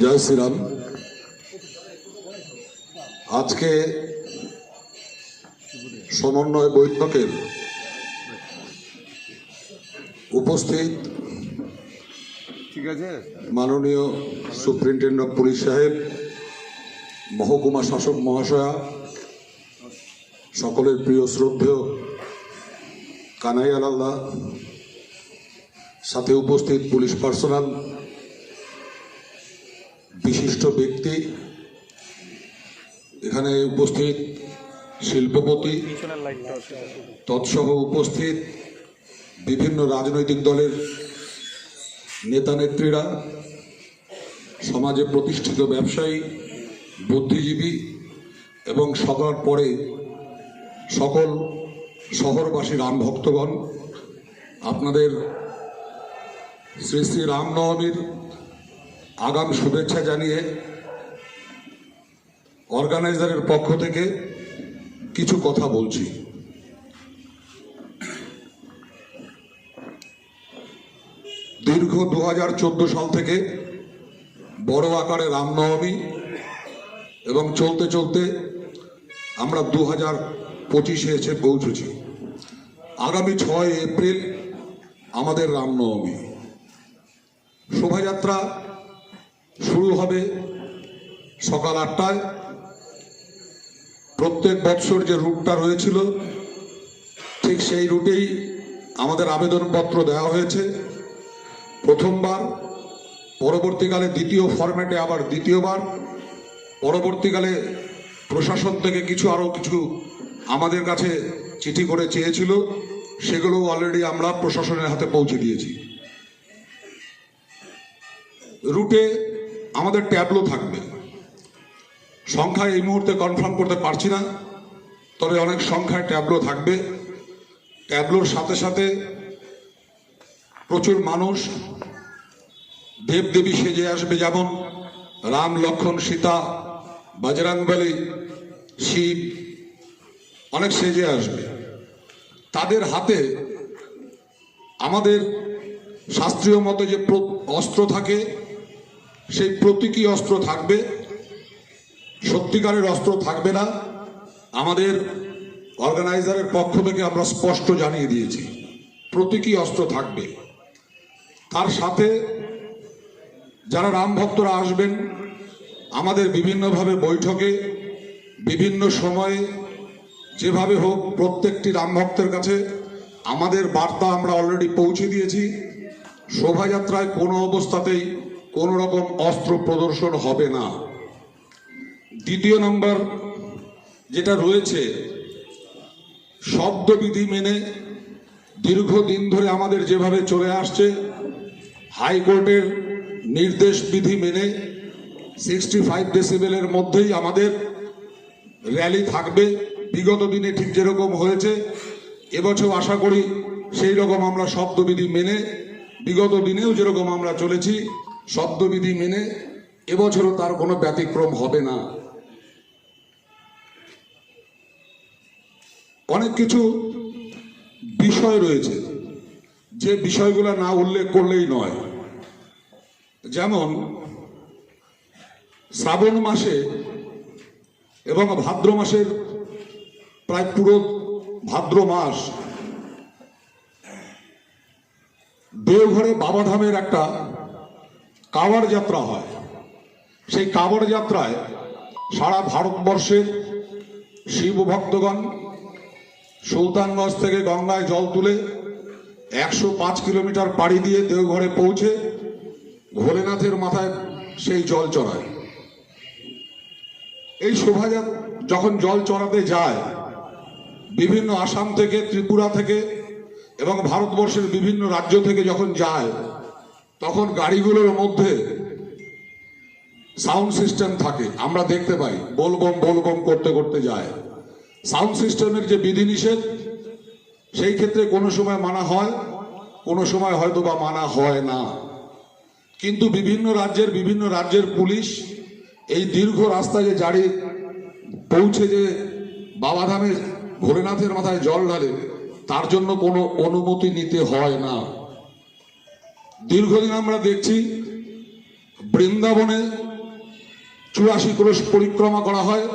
জয় শ্রীরাম। আজকে সমন্বয় বৈঠকের উপস্থিত ঠিক আছে? মাননীয় সুপ্রিনটেন্ডেন্ট অফ পুলিশ সাহেব মহকুমা শাসক মহাশয়া সকলের প্রিয় শ্রদ্ধেয় কানাইয়াল আল্লাহ সাথে উপস্থিত পুলিশ পার্সোনাল বিশিষ্ট ব্যক্তি, এখানে উপস্থিত শিল্পপতি, তৎসহ উপস্থিত বিভিন্ন রাজনৈতিক দলের নেতা নেত্রীরা, সমাজে প্রতিষ্ঠিত ব্যবসায়ী, বুদ্ধিজীবী এবং সবার পরে সকল শহরবাসী রাম ভক্তগণ আপনাদের শ্রী শ্রী রামনবমীর আগাম শুভেচ্ছা জানিয়ে অর্গানাইজারের পক্ষ থেকে কিছু কথা বলছি। দীর্ঘ দু হাজার চোদ্দ সাল থেকে বড় আকারে রামনবমী এবং চলতে চলতে আমরা দু হাজার পঁচিশে এসে পৌঁছেছি। আগামী ছয় এপ্রিল আমাদের রামনবমী। শোভাযাত্রা শুরু হবে সকাল আটটায়। প্রত্যেক বৎসর যে রুটটা রয়েছিল, ঠিক সেই রুটেই আমাদের আবেদনপত্র দেওয়া হয়েছে। প্রথমবার, পরবর্তীকালে দ্বিতীয় ফরম্যাটে আবার দ্বিতীয়বার। পরবর্তীকালে প্রশাসন থেকে কিছু আরও কিছু আমাদের কাছে চিঠি করে চেয়েছিল সেগুলো অলরেডি আমরা প্রশাসনের হাতে পৌঁছে দিয়েছি। রুটে আমাদের ট্যাবলো থাকবে। সংখ্যা এই মুহূর্তে কনফার্ম করতে পারছি না, তবে অনেক সংখ্যায় ট্যাবলো থাকবে। ট্যাবলোর সাথে সাথে প্রচুর মানুষ, দেবদেবী সেজে আসবে যেমন রাম, লক্ষণ, সীতা বজরংবলী শিব, অনেক সেজে আসবে। তাদের হাতে আমাদের শাস্ত্রীয় মতে যে অস্ত্র থাকে সেই প্রতীকী অস্ত্র থাকবে, সত্যিকারের অস্ত্র থাকবে না। আমাদের অর্গানাইজারের পক্ষ থেকে আমরা স্পষ্ট জানিয়ে দিয়েছি, প্রতীকী অস্ত্র থাকবে। তার সাথে যারা রাম ভক্তরা আসবেন, আমাদের বিভিন্নভাবে বৈঠকে, বিভিন্ন সময়ে, যেভাবে হোক প্রত্যেকটি রাম ভক্তের কাছে আমাদের বার্তা আমরা অলরেডি পৌঁছে দিয়েছি। শোভাযাত্রায় কোনো অবস্থাতেই কোনো রকম অস্ত্র প্রদর্শন হবে না। দ্বিতীয় নম্বর যেটা রয়েছে, শব্দবিধি মেনে দীর্ঘদিন ধরে আমাদের যেভাবে চলে আসছে, হাইকোর্টের নির্দেশ বিধি মেনে সিক্সটি ফাইভ ডেসিবেলের মধ্যেই আমাদের র্যালি থাকবে। বিগত দিনে ঠিক যেরকম হয়েছে, এবছর আশা করি সেই রকম আমরা শব্দবিধি মেনে বিগত দিনেও যেরকম আমরা চলেছি শব্দবিধি মেনে এবছরও তার কোনো ব্যতিক্রম হবে না। অনেক কিছু বিষয় রয়েছে। যে বিষয়গুলো না উল্লেখ করলেই নয়। যেমন, শ্রাবণ মাসে এবং ভাদ্র মাসের প্রায় পুরো ভাদ্র মাস দেওঘরে বাবাধামের একটা কাওয়াড় যাত্রা হয়। সেই কাওয়াড় যাত্রায় সারা ভারতবর্ষের শিব ভক্তগণ সুলতানগঞ্জ থেকে গঙ্গায় জল তুলে একশো পাঁচ কিলোমিটার পাড়ি দিয়ে দেওঘরে পৌঁছে ভোলেনাথের মাথায় সেই জল চড়ায়। এই শোভাযাত্রা যখন জল চড়াতে যায়, বিভিন্ন আসাম থেকে, ত্রিপুরা থেকে এবং ভারতবর্ষের বিভিন্ন রাজ্য থেকে যখন যায় তখন গাড়িগুলোর মধ্যে সাউন্ড সিস্টেম থাকে, আমরা দেখতে পাই বলবম বলবম করতে করতে যায়। সাউন্ড সিস্টেমের যে বিধিনিষেধ, সেই ক্ষেত্রে কোনো সময় মানা হয়, কোনো সময় হয়তো বা মানা হয় না। কিন্তু বিভিন্ন রাজ্যের বিভিন্ন রাজ্যের পুলিশ এই দীর্ঘ রাস্তায় যে জারি পৌঁছে যে বাবাধামে ভোলেনাথের মাথায় জল ঢালে, তার জন্য কোনো অনুমতি নিতে হয় না। দীর্ঘদিন আমরা দেখছি বৃন্দাবনে চুরাশি ক্রোশ পরিক্রমা করা হয়।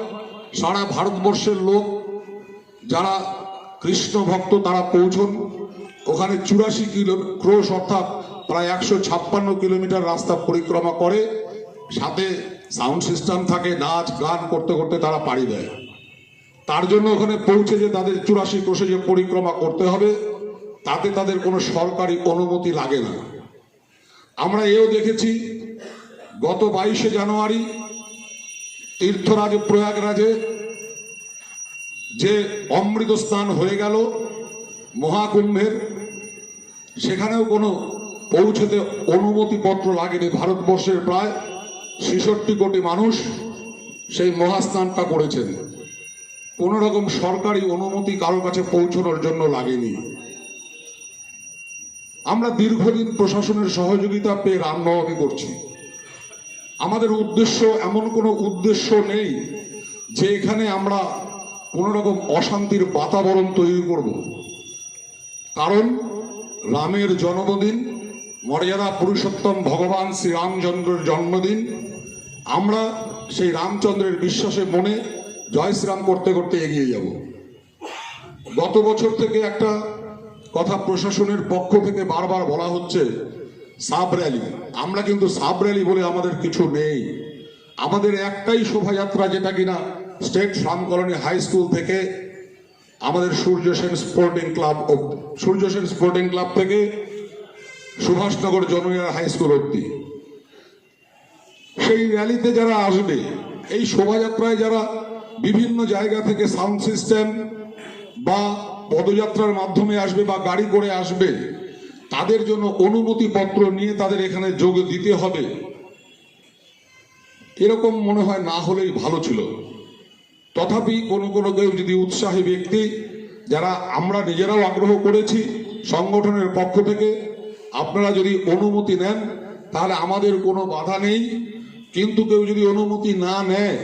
সারা ভারতবর্ষের লোক, যারা কৃষ্ণ ভক্ত, তারা পৌঁছন। ওখানে চুরাশি কিলো ক্রোশ, অর্থাৎ প্রায় একশো ছাপ্পান্ন কিলোমিটার রাস্তা পরিক্রমা করে। সাথে সাউন্ড সিস্টেম থাকে, নাচ, গান করতে করতে তারা পাড়ি দেয়। তার জন্য ওখানে পৌঁছে যে তাদের চুরাশি ক্রোশে যে পরিক্রমা করতে হবে, তাতে তাদের কোনো সরকারি অনুমতি লাগে না। আমরা এও দেখেছি গত বাইশে জানুয়ারি তীর্থরাজ প্রয়াগরাজে যে অমৃত স্নান হয়ে গেল মহাকুম্ভের, সেখানেও কোনো পৌঁছতে অনুমতিপত্র লাগেনি। ভারতবর্ষের প্রায় ছেষট্টি কোটি মানুষ সেই মহাস্নানটা করেছেন। কোনো রকম সরকারি অনুমতি কারও কাছে পৌঁছানোর জন্য লাগেনি। আমরা দীর্ঘদিন প্রশাসনের সহযোগিতা পেয়ে রামনবমী করছি। আমাদের উদ্দেশ্য এমন কোনো উদ্দেশ্য নেই যে এখানে আমরা কোনো রকম অশান্তির বাতাবরণ তৈরি করব। কারণ রামের জন্মদিন, মর্যাদা পুরুষোত্তম ভগবান শ্রীরামচন্দ্রের জন্মদিন, আমরা সেই রামচন্দ্রের বিশ্বাসে মনে জয় শ্রীরাম করতে করতে এগিয়ে যাব। গত বছর থেকে একটা কথা প্রশাসনের পক্ষ থেকে বারবার বলা হচ্ছে, সাব র্যালি। আমরা কিন্তু সাব র্যালি বলে আমাদের কিছু নেই। আমাদের একটাই শোভাযাত্রা যেটা কিনা state farm colony high school থেকে আমাদের Surya Sen sporting club Surya Sen sporting club থেকে সুভাষনগর জনুরিয়ার হাই স্কুল অব্দি সেই র্যালিতে যারা আসবে, এই শোভাযাত্রায় যারা বিভিন্ন জায়গা থেকে সাউন্ড সিস্টেম বা পদযাত্রার মাধ্যমে আসবে বা গাড়ি করে আসবে, তাদের জন্য অনুমতিপত্র নিয়ে তাদের এখানে যোগ দিতে হবে। এরকম মনে হয় না হলেই ভালো ছিল। তথাপি কোনো কোনো কেউ যদি উৎসাহী ব্যক্তি, যারা আমরা নিজেরাও আগ্রহ করেছি সংগঠনের পক্ষ থেকে, আপনারা যদি অনুমতি নেন, তাহলে আমাদের কোনো বাধা নেই। কিন্তু কেউ যদি অনুমতি না নেয়,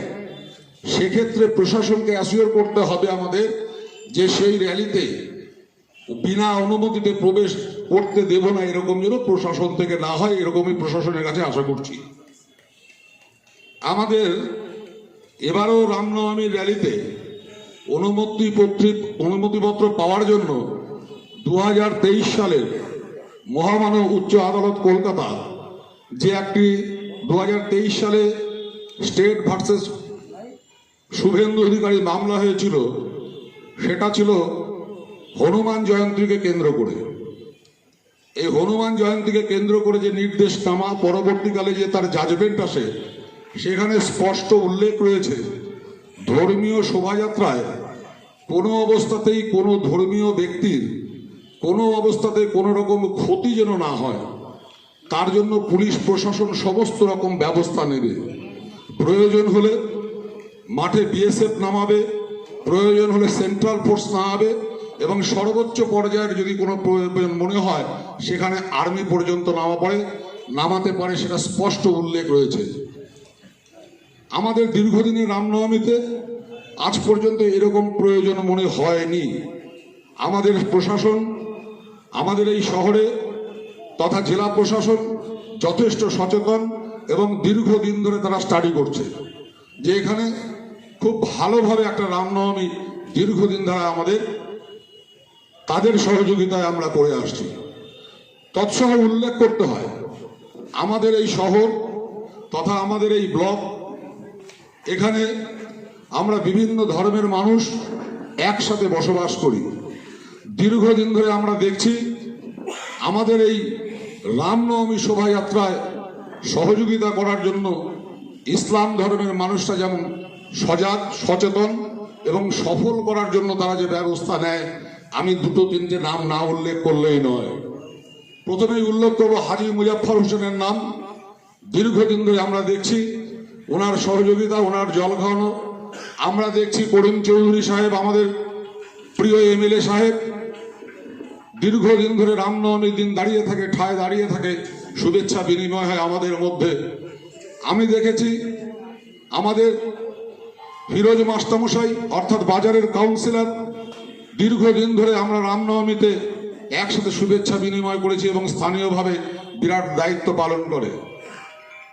সেক্ষেত্রে প্রশাসনকে অ্যাসিওর করতে হবে আমাদের যে সেই র্যালিতে বিনা অনুমতিতে প্রবেশ করতে দেব না এরকম যেন প্রশাসন থেকে না হয়, এরকমই প্রশাসনের কাছে আশা করছি। আমাদের এবারও রামনবমীর র্যালিতে অনুমতি অনুমতিপত্র পাওয়ার জন্য দু সালের মহামানব উচ্চ আদালত কলকাতা যে একটি দু হাজার তেইশ সালে স্টেট ভার্সেস শুভেন্দু অধিকারী মামলা হয়েছিল সেটা ছিল হনুমান জয়ন্তীকে কেন্দ্র করে। এই হনুমান জয়ন্তীকে কেন্দ্র করে যে নির্দেশনামা পরবর্তীকালে যে তার জাজমেন্ট আসে, সেখানে স্পষ্ট উল্লেখ রয়েছে, ধর্মীয় শোভাযাত্রায় কোনো অবস্থাতেই কোনো ধর্মীয় ব্যক্তির কোনো অবস্থাতে কোনো রকম ক্ষতি যেন না হয়, তার জন্য পুলিশ প্রশাসন সমস্ত রকম ব্যবস্থা নেবে। প্রয়োজন হলে মাঠে বিএসএফ নামাবে প্রয়োজন হলে সেন্ট্রাল ফোর্স নামাবে এবং সর্বোচ্চ পর্যায়ের যদি কোনো প্রয়োজন মনে হয়, সেখানে আর্মি পর্যন্ত নামা পড়ে। নামাতে পারে সেটা স্পষ্ট উল্লেখ রয়েছে। আমাদের দীর্ঘদিনের রামনবমীতে আজ পর্যন্ত এরকম প্রয়োজন মনে হয়নি। আমাদের প্রশাসন, আমাদের এই শহরে তথা জেলা প্রশাসন যথেষ্ট সচেতন এবং দীর্ঘদিন ধরে তারা স্টাডি করছে। যে এখানে খুব ভালোভাবে একটা রামনবমী দীর্ঘদিন ধরে আমাদের, তাদের সহযোগিতায় আমরা করে আসছি। তৎসহ উল্লেখ করতে হয়, আমাদের এই শহর তথা আমাদের এই ব্লক, এখানে আমরা বিভিন্ন ধর্মের মানুষ একসাথে বসবাস করি। দীর্ঘদিন ধরে আমরা দেখছি, আমাদের এই রামনবমী শোভাযাত্রায় সহযোগিতা করার জন্য ইসলাম ধর্মের মানুষরা যেমন সজাগ, সচেতন এবং সফল করার জন্য তারা যে ব্যবস্থা নেয়, আমি দুটো তিনটে নাম না উল্লেখ করলেই নয়। প্রথমেই উল্লেখ করব হাজি মুজাফর হোসেনের নাম। দীর্ঘদিন ধরে আমরা দেখছি ওনার সহযোগিতা, ওনার জল খাওয়ানো আমরা দেখছি করিম চৌধুরী সাহেব, আমাদের প্রিয় এম এমএলএ সাহেব, দীর্ঘদিন ধরে রামনবমীর দিন দাঁড়িয়ে থাকে, ঠায় দাঁড়িয়ে থাকে, শুভেচ্ছা বিনিময় হয় আমাদের মধ্যে। আমি দেখেছি আমাদের ফিরোজ মাস্টামশাই অর্থাৎ বাজারের কাউন্সিলর দীর্ঘদিন ধরে আমরা রামনবমীতে একসাথে শুভেচ্ছা বিনিময় করেছি এবং স্থানীয়ভাবে বিরাট দায়িত্ব পালন করে।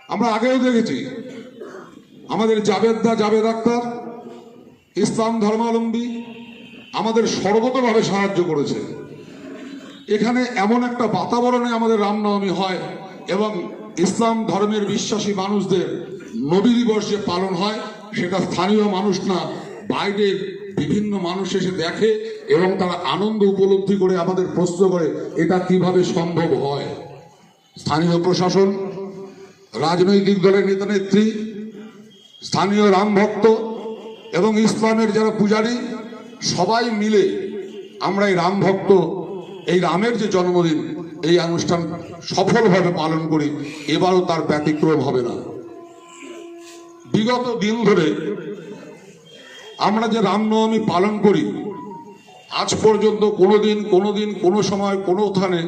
আমরা আগেও দেখেছি, আমাদের জাবেদদা জাবেদ আক্তার, ইসলাম ধর্মাবলম্বী, আমাদের সর্বতভাবে সাহায্য করেছে। এখানে এমন একটা বাতাবরণে আমাদের রামনবমী হয় এবং ইসলাম ধর্মের বিশ্বাসী মানুষদের নবী দিবস যে পালন হয় সেটা স্থানীয় মানুষ না, বাইরের বিভিন্ন মানুষ এসে দেখে এবং তারা আনন্দ উপলব্ধি করে আমাদের প্রশ্ন করে, এটা কীভাবে সম্ভব হয়? স্থানীয় প্রশাসন, রাজনৈতিক দলের নেতা নেত্রী, স্থানীয় রাম ভক্ত এবং ইসলামের যারা পূজারী, সবাই মিলে আমরা এই রাম ভক্ত, এই রামের যে জন্মদিন, এই অনুষ্ঠান সফলভাবে পালন করি, এবারও তার ব্যতিক্রম হবে না। বিগত দিন ধরে আমরা যে রামনবমী পালন করি, আজ পর্যন্ত কোনোদিন কোনোদিন, কোনো দিন কোনো সময়, কোনো স্থানে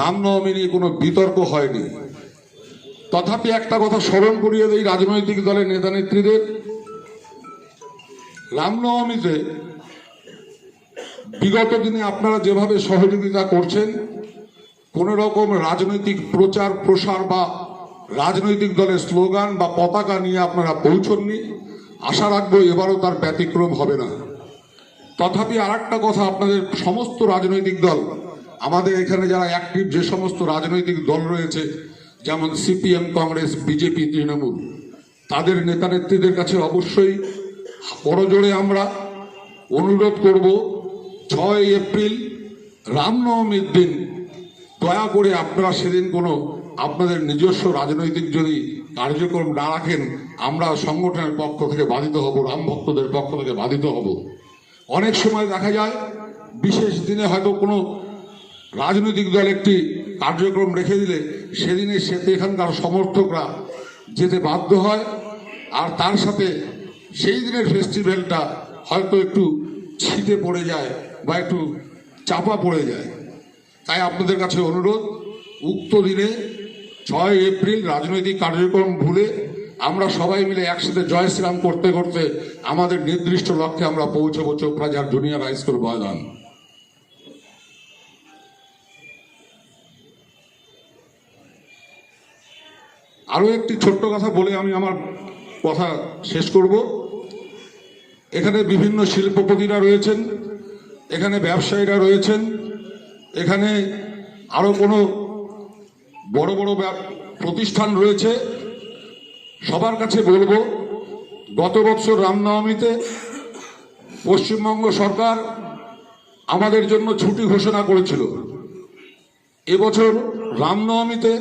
রামনবমী নিয়ে কোনো বিতর্ক হয়নি। তথাপি একটা কথা স্মরণ করিয়ে দেই রাজনৈতিক দলের নেতা নেত্রীদের রামনবমীতে বিগত দিনে আপনারা যেভাবে সহযোগিতা করছেন, কোনো রকম রাজনৈতিক প্রচার প্রসার বা রাজনৈতিক দলের স্লোগান বা পতাকা নিয়ে আপনারা পৌঁছননি। আশা রাখব এবারও তার ব্যতিক্রম হবে না। তথাপি আর কথা, আপনাদের সমস্ত রাজনৈতিক দল, আমাদের এখানে যারা অ্যাক্টিভ যে সমস্ত রাজনৈতিক দল রয়েছে, যেমন সিপিএম, কংগ্রেস, বিজেপি, তৃণমূল, তাদের নেতা নেত্রীদের কাছে অবশ্যই করজোড়ে আমরা অনুরোধ করব, ছয় এপ্রিল রামনবমীর দিন দয়া করে আপনারা সেদিন কোনো আপনাদের নিজস্ব রাজনৈতিক যদি কার্যক্রম না রাখেন, আমরা সংগঠনের পক্ষ থেকে বাধিত হব, রাম ভক্তদের পক্ষ থেকে বাধিত হব। অনেক সময় দেখা যায়, বিশেষ দিনে হয়তো কোনো রাজনৈতিক দল একটি কার্যক্রম রেখে দিলে, সেদিনে সে এখানকার সমর্থকরা যেতে বাধ্য হয়, আর তার সাথে সেই দিনের ফেস্টিভ্যালটা হয়তো একটু ছিটে পড়ে যায় বা একটু চাপা পড়ে যায়। তাই আপনাদের কাছে অনুরোধ, উক্ত দিনে ছয় এপ্রিল রাজনৈতিক কার্যক্রম ভুলে আমরা সবাই মিলে একসাথে জয় শ্রীরাম করতে করতে আমাদের নির্দিষ্ট লক্ষ্যে আমরা পৌঁছবো চোপড়াজার জুনিয়র হাই স্কুল ময়দান। আরও একটি ছোট্ট কথা বলে আমি আমার কথা শেষ করব। এখানে বিভিন্ন শিল্পপতিরা রয়েছেন, এখানে ব্যবসায়ীরা রয়েছেন, এখানে আরও কোনো বড় বড় প্রতিষ্ঠান রয়েছে। সবার কাছে বলব, গত বছর রামনবমীতে পশ্চিমবঙ্গ সরকার আমাদের জন্য ছুটি ঘোষণা করেছিল। এবছর রামনবমীতে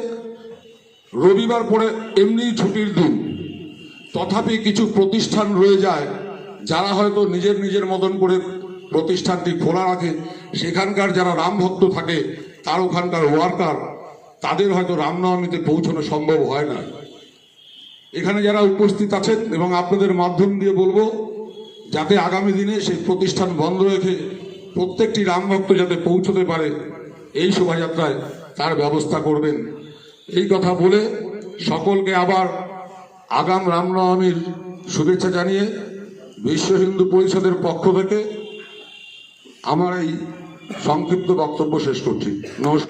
রবিবার পরে এমনি ছুটির দিন। তথাপি কিছু প্রতিষ্ঠান রয়ে যায়, যারা হয়তো নিজের নিজের মতন করে প্রতিষ্ঠানটি খোলা রাখে। সেখানকার যারা রামভক্ত থাকে, তার ওখানকার ওয়ার্কার তাদের হয়তো রামনবমীতে পৌঁছানো সম্ভব হয় না। এখানে যারা উপস্থিত আছেন এবং আপনাদের মাধ্যম দিয়ে বলব, যাতে আগামী দিনে সেই প্রতিষ্ঠান বন্ধ রেখে প্রত্যেকটি রাম ভক্ত যাতে পৌঁছতে পারে, এই শোভাযাত্রায় তার ব্যবস্থা করবেন। এই কথা বলে সকলকে আবার আগাম রামনবমীর শুভেচ্ছা জানিয়ে বিশ্ব হিন্দু পরিষদের পক্ষ থেকে আমার এই সংক্ষিপ্ত বক্তব্য শেষ করছি। নমস্কার।